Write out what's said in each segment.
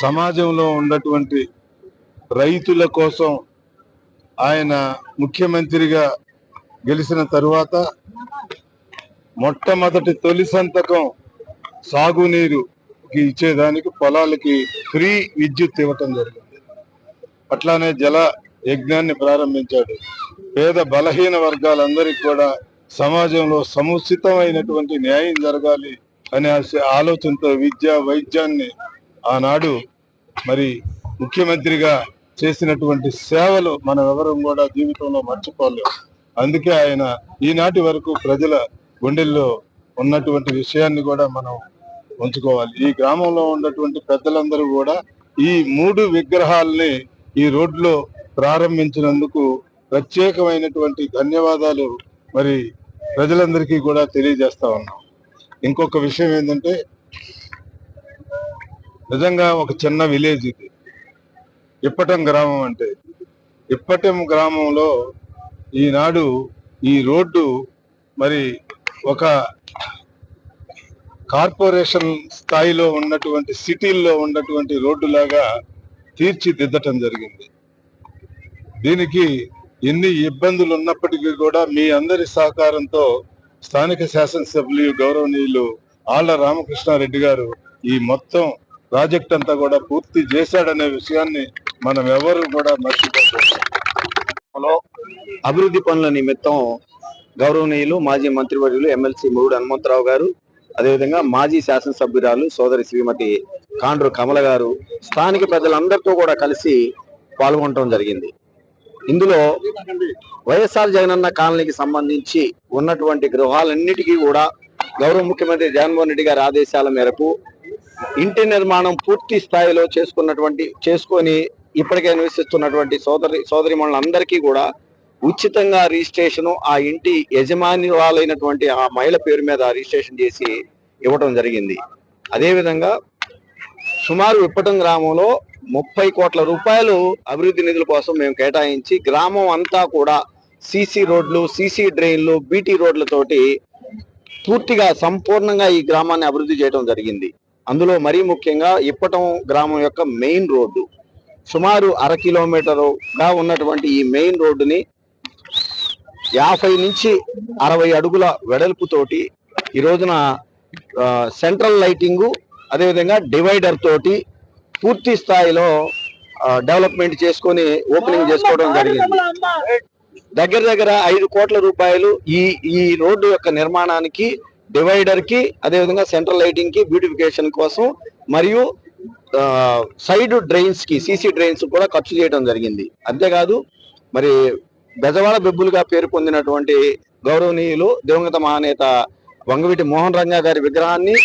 సమాజంలో ఉన్నటువంటి రైతుల కోసం ఆయన ముఖ్యమంత్రిగా గెలిచిన తరువాత మొట్టమొదటి తొలి సంతకం సాగునీరుకి ఇచ్చేదానికి పొలాలకి ఫ్రీ విద్యుత్ ఇవ్వటం జరిగింది. అట్లానే జల యజ్ఞాన్ని ప్రారంభించాడు. పేద బలహీన వర్గాలందరికీ కూడా సమాజంలో సముచితమైనటువంటి న్యాయం జరగాలి అనే ఆలోచనతో విద్య వైద్యాన్ని ఆనాడు మరి ముఖ్యమంత్రిగా చేసినటువంటి సేవలు మనం ఎవరూ కూడా జీవితంలో మర్చిపోలేము అందుకే ఆయన ఈనాటి వరకు ప్రజల గుండెల్లో ఉన్నటువంటి విషయాన్ని కూడా మనం ఉంచుకోవాలి. ఈ గ్రామంలో ఉన్నటువంటి పెద్దలందరూ కూడా ఈ మూడు విగ్రహాల్ని ఈ రోడ్లో ప్రారంభించినందుకు ప్రత్యేకమైనటువంటి ధన్యవాదాలు మరి ప్రజలందరికీ కూడా తెలియజేస్తా ఉన్నాం. ఇంకొక విషయం ఏంటంటే నిజంగా ఒక చిన్న విలేజ్ ఇది. ఇప్పటం గ్రామం అంటే ఇప్పటం గ్రామంలో ఈనాడు ఈ రోడ్డు మరి ఒక కార్పొరేషన్ స్థాయిలో ఉన్నటువంటి సిటీల్లో ఉన్నటువంటి రోడ్డులాగా తీర్చిదిద్దటం జరిగింది. దీనికి ఎన్ని ఇబ్బందులు ఉన్నప్పటికీ కూడా మీ అందరి సహకారంతో స్థానిక శాసనసభ్యులు గౌరవనీయులు ఆళ్ళ రామకృష్ణారెడ్డి గారు ఈ మొత్తం ప్రాజెక్ట్ అంతా కూడా పూర్తి చేశాడనే విషయాన్ని మనం ఎవరు కూడా మర్చిపోతున్నాం అభివృద్ధి పనుల నిమిత్తం గౌరవనీయులు మాజీ మంత్రివర్యులు ఎమ్మెల్సీ మురుడు హనుమంతరావు గారు అదేవిధంగా మాజీ శాసనసభ్యురాలు సోదరి శ్రీమతి కాండ్రు కమల గారు స్థానిక ప్రజలందరితో కూడా కలిసి పాల్గొనడం జరిగింది. ఇందులో వైఎస్ఆర్ జగనన్న కాలనీకి సంబంధించి ఉన్నటువంటి గృహాలన్నిటికీ కూడా గౌరవ ముఖ్యమంత్రి జగన్మోహన్ రెడ్డి గారి ఆదేశాల మేరకు ఇంటి నిర్మాణం పూర్తి స్థాయిలో చేసుకున్నటువంటి చేసుకొని ఇప్పటికే నివసిస్తున్నటువంటి సోదరి సోదరిమణులందరికీ కూడా ఉచితంగా రిజిస్ట్రేషన్ ఆ ఇంటి యజమానిరాలైనటువంటి ఆ మహిళ పేరు మీద రిజిస్ట్రేషన్ చేసి ఇవ్వటం జరిగింది. అదేవిధంగా సుమారు విప్పటం గ్రామంలో ముప్పై కోట్ల రూపాయలు అభివృద్ధి నిధుల కోసం మేము కేటాయించి గ్రామం అంతా కూడా సీసీ రోడ్లు సీసీ డ్రైన్లు బీటీ రోడ్లతోటి పూర్తిగా సంపూర్ణంగా ఈ గ్రామాన్ని అభివృద్ధి చేయడం జరిగింది. అందులో మరీ ముఖ్యంగా ఇప్పటం గ్రామం యొక్క మెయిన్ రోడ్డు. సుమారు అర కిలోమీటరుగా ఉన్నటువంటి ఈ మెయిన్ రోడ్డుని యాభై నుంచి అరవై అడుగుల వెడల్పుతోటి ఈ రోజున సెంట్రల్ లైటింగు అదేవిధంగా డివైడర్ తోటి పూర్తి స్థాయిలో డెవలప్మెంట్ చేసుకొని ఓపెనింగ్ చేసుకోవడం జరిగింది. దగ్గర దగ్గర ఐదు కోట్ల రూపాయలు ఈ ఈ రోడ్డు యొక్క నిర్మాణానికి డివైడర్కి అదేవిధంగా సెంట్రల్ లైటింగ్కి బ్యూటిఫికేషన్ కోసం మరియు సైడ్ డ్రైన్స్కి సీసీ డ్రైన్స్ కూడా ఖర్చు చేయడం జరిగింది. అంతేకాదు మరి బెజవాడ బెబ్బులుగా పేరు పొందినటువంటి గౌరవనీయులు దివంగత మహానేత వంగవీటి మోహన్ రంగా గారి విగ్రహాన్ని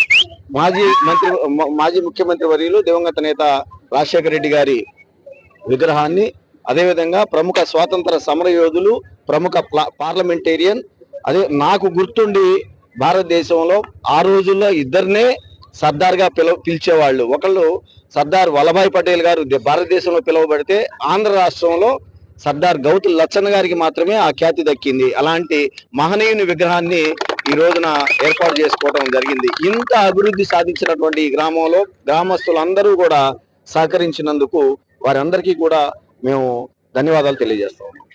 మాజీ మంత్రి మాజీ ముఖ్యమంత్రి వర్యులు దివంగత నేత రాజశేఖర రెడ్డి గారి విగ్రహాన్ని అదేవిధంగా ప్రముఖ స్వాతంత్ర సమర యోధులు ప్రముఖ ప్లా- పార్లమెంటేరియన్ అదే నాకు గుర్తుండి భారతదేశంలో ఆ రోజుల్లో ఇద్దరినే సర్దార్గా పిలవ పిలిచేవాళ్ళు. ఒకళ్ళు సర్దార్ వల్లభాయ్ పటేల్ గారు భారతదేశంలో పిలువబడితే ఆంధ్ర రాష్ట్రంలో సర్దార్ గౌతు లచ్చన్న గారికి మాత్రమే ఆ ఖ్యాతి దక్కింది. అలాంటి మహనీయుని విగ్రహాన్ని ఈ రోజున ఏర్పాటు చేసుకోవడం జరిగింది. ఇంత అభివృద్ధి సాధించినటువంటి ఈ గ్రామంలో గ్రామస్తులందరూ కూడా సహకరించినందుకు వారందరికీ కూడా మేము ధన్యవాదాలు తెలియజేస్తాం